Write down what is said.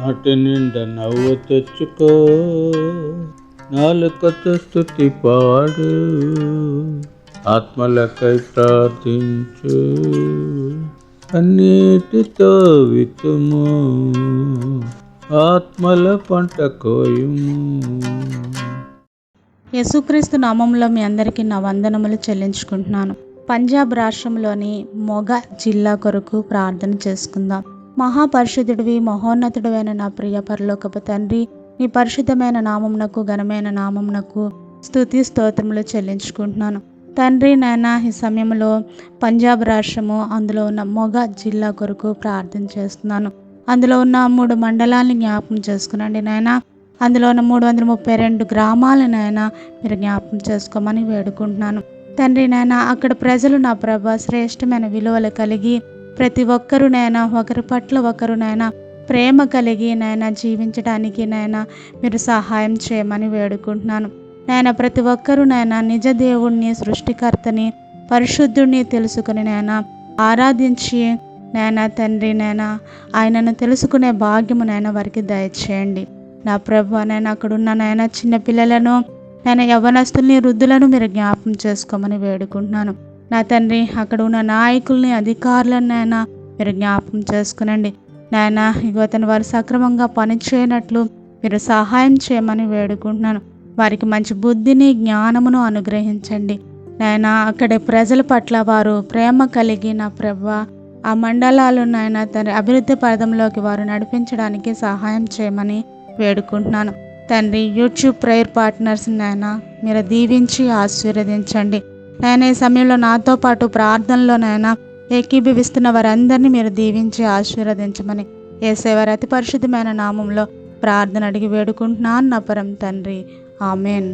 నాటి నిండా నవ్వు తెచ్చుకో. నాలుకతో స్థుతి పాడు. ఆత్మలకై ప్రార్థించు. అన్నిటితో వితుము ఆత్మల పంట కోయుము. యేసుక్రీస్తు నామంలో మీ అందరికీ నా వందనములు చెల్లించుకుంటున్నాను. పంజాబ్ రాష్ట్రంలోని మొగ జిల్లా కొరకు ప్రార్థన చేసుకుందాం. మహాపరిశుద్ధుడివి మహోన్నతుడివైన నా ప్రియ పరలోకపు తండ్రి నీ పరిశుద్ధమైన నామంనకు ఘనమైన నామంనకు స్తుతి స్తోత్రములు చెల్లించుకుంటున్నాను. తండ్రి నాయన ఈ సమయంలో పంజాబ్ రాష్ట్రము అందులో ఉన్న మొగ జిల్లా కొరకు ప్రార్థన చేస్తున్నాను. అందులో ఉన్న మూడు మండలాన్ని జ్ఞాపకం చేసుకునండి నాయన. అందులో ఉన్న మూడు వందల ముప్పై రెండు గ్రామాలనైనా మీరు జ్ఞాపకం చేసుకోమని వేడుకుంటున్నాను. తండ్రి నాయన అక్కడ ప్రజలు నా ప్రభ శ్రేష్టమైన విలువలు కలిగి ప్రతి ఒక్కరు ఒకరి పట్ల ఒకరు ప్రేమ కలిగి నైనా జీవించడానికి నైనా మీరు సహాయం చేయమని వేడుకుంటున్నాను. నాయన ప్రతి ఒక్కరూ నాయన నిజ దేవుణ్ణి సృష్టికర్తని పరిశుద్ధుడిని తెలుసుకుని నాయన ఆరాధించి నాయన తండ్రి నాయన ఆయనను తెలుసుకునే భాగ్యము నాయన వారికి దయచేయండి. నా ప్రభు నేను అక్కడున్న నాయన చిన్న పిల్లలను నేను యవనస్తుల్ని వృద్ధులను మీరు జ్ఞాపం చేసుకోమని వేడుకుంటున్నాను. నా తండ్రి అక్కడ ఉన్న నాయకుల్ని అధికారులను నాయన మీరు జ్ఞాపకం చేసుకునండి. నాయన ఇగో వారు సక్రమంగా పనిచేయనట్లు మీరు సహాయం చేయమని వేడుకుంటున్నాను. వారికి మంచి బుద్ధిని జ్ఞానమును అనుగ్రహించండి. నాయన అక్కడి ప్రజల పట్ల వారు ప్రేమ కలిగి నా ప్రభ ఆ మండలాలు నాయన తన అభివృద్ధి పథంలోకి వారు నడిపించడానికి సహాయం చేయమని వేడుకుంటున్నాను. తండ్రి యూట్యూబ్ ప్రేయర్ పార్ట్నర్స్ నాయన మీరు దీవించి ఆశీర్వదించండి. నాయన ఈ సమయంలో నాతో పాటు ప్రార్థనలో నాయన ఏకీభవిస్తున్న వారందరినీ మీరు దీవించి ఆశీర్వదించమని ఏసేవారి అతి పరిశుద్ధమైన నామంలో ప్రార్థన అడిగి వేడుకుంటున్నాను నా పరం తండ్రి. ఆమెన్.